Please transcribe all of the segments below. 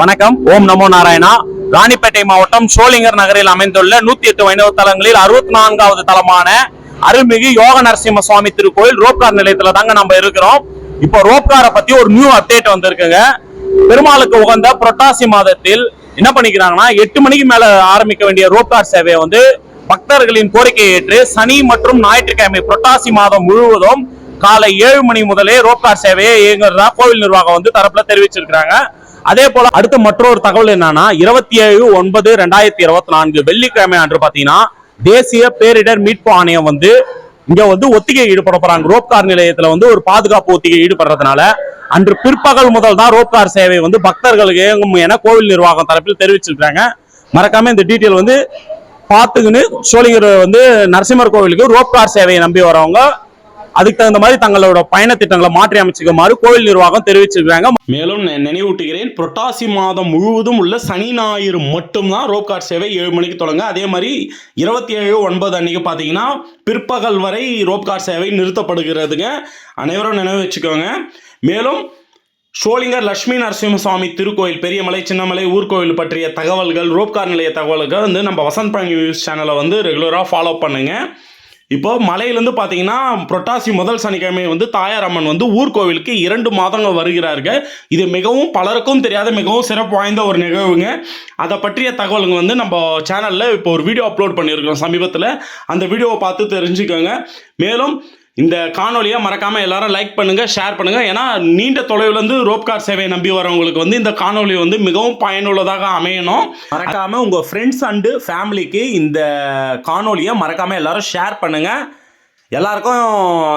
வணக்கம். ஓம் நமோ நாராயணா. ராணிப்பேட்டை மாவட்டம் சோளிங்கர் நகரில் அமைந்துள்ள நூத்தி எட்டு வைணவ தலங்களில் அறுபத்தி நான்காவது தலமான அருள்மிகு யோக நரசிம்ம சுவாமி திருக்கோயில் ரோப்கார் நிலையத்துல தாங்க நம்ம இருக்கிறோம். இப்போ ரோப்காரை பத்தி ஒரு நியூ அப்டேட் வந்திருக்குங்க. பெருமாளுக்கு உகந்த புரட்டாசி மாதத்தில் என்ன பண்ணிக்கிறாங்கன்னா எட்டு மணிக்கு மேல ஆரம்பிக்க வேண்டிய ரோப்கார் சேவையை வந்து பக்தர்களின் கோரிக்கையை ஏற்று சனி மற்றும் ஞாயிற்றுக்கிழமை புரட்டாசி மாதம் முழுவதும் காலை ஏழு மணி முதலே ரோப்கார் சேவையை இயங்குறதா கோவில் நிர்வாகம் வந்து தரப்புல தெரிவிச்சிருக்கிறாங்க. அதே போல அடுத்த மற்றொரு தகவல் என்னன்னா இருபத்தி ஏழு ஒன்பது ரெண்டாயிரத்தி இருபத்தி நான்கு வெள்ளிக்கிழமை அன்று பாத்தீங்கன்னா தேசிய பேரிடர் மீட்பு ஆணையம் வந்து இங்க வந்து ஒத்திகை ஈடுபட போறாங்க. ரோப்கார் நிலையத்துல வந்து ஒரு பாதுகாப்பு ஒத்திகை ஈடுபடுறதுனால அன்று பிற்பகல் முதல் தான் ரோப்கார் சேவை வந்து பக்தர்களுக்கு இயங்கும் என கோவில் நிர்வாகம் தரப்பில் தெரிவிச்சிருக்காங்க மறக்காம இந்த டீட்டெயில் வந்து பார்த்துக்கின்னு சோழிங்கர் வந்து நரசிம்மர் கோவிலுக்கு ரோப்கார் சேவையை நம்பி வரவங்க அதுக்கு தகுந்த மாதிரி தங்களோட பயண திட்டங்களை மாற்றி அமைச்சுக்குமாறு கோவில் நிர்வாகம் தெரிவிச்சிருக்காங்க. மேலும் நெ- நினைவூட்டுகிறேன் புரட்டாசி மாதம் முழுவதும் உள்ள சனி ஞாயிறு மட்டும்தான் ரோப்கார் சேவை ஏழு மணிக்கு தொடங்க. அதே மாதிரி இருபத்தி ஏழு ஒன்பது அன்னைக்கு பார்த்தீங்கன்னா பிற்பகல் வரை ரோப்கார் சேவை நிறுத்தப்படுகிறதுங்க. அனைவரும் நினைவு வச்சுக்கோங்க. மேலும் சோளிங்கர் லட்சுமி நரசிம்மசுவாமி திருக்கோயில் பெரியமலை சின்னமலை ஊர்கோவில் பற்றிய தகவல்கள் ரோப்கார் நிலைய தகவல்கள் வந்து நம்ம வசந்த் பண்ணி நியூஸ் சேனலை வந்து ரெகுலராக ஃபாலோ பண்ணுங்க. இப்போ மலையிலேருந்து பார்த்தீங்கன்னா புரட்டாசி முதல் சனிக்கிழமை வந்து தாயார் அம்மன் வந்து ஊர்கோவிலுக்கு இரண்டு மாதங்கள் வருகிறார்கள். இது மிகவும் பலருக்கும் தெரியாத மிகவும் சிறப்பு வாய்ந்த ஒரு நிகழ்வுங்க. அதை பற்றிய தகவலுங்க வந்து நம்ம சேனலில் இப்போ ஒரு வீடியோ அப்லோட் பண்ணியிருக்கோம் சமீபத்தில். அந்த வீடியோவை பார்த்து தெரிஞ்சுக்கோங்க. மேலும் இந்த காணொலியை மறக்காம எல்லாரும் லைக் பண்ணுங்க ஷேர் பண்ணுங்க. ஏன்னா நீண்ட தொலைவுலேருந்து ரோப்கார் சேவையை நம்பி வரவங்களுக்கு வந்து இந்த காணொலி வந்து மிகவும் பயனுள்ளதாக அமையணும். மறக்காம உங்க ஃப்ரெண்ட்ஸ் அண்டு ஃபேமிலிக்கு இந்த காணொலியை மறக்காம எல்லாரும் ஷேர் பண்ணுங்க. எல்லாருக்கும்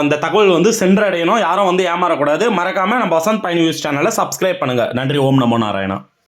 இந்த தகவல் வந்து சென்றடையணும். யாரும் வந்து ஏமாறக்கூடாது. மறக்காம நம்ம வசந்த் பயணி நியூஸ் சேனலை சப்ஸ்கிரைப் பண்ணுங்க. நன்றி. ஓம் நமோ நாராயணா.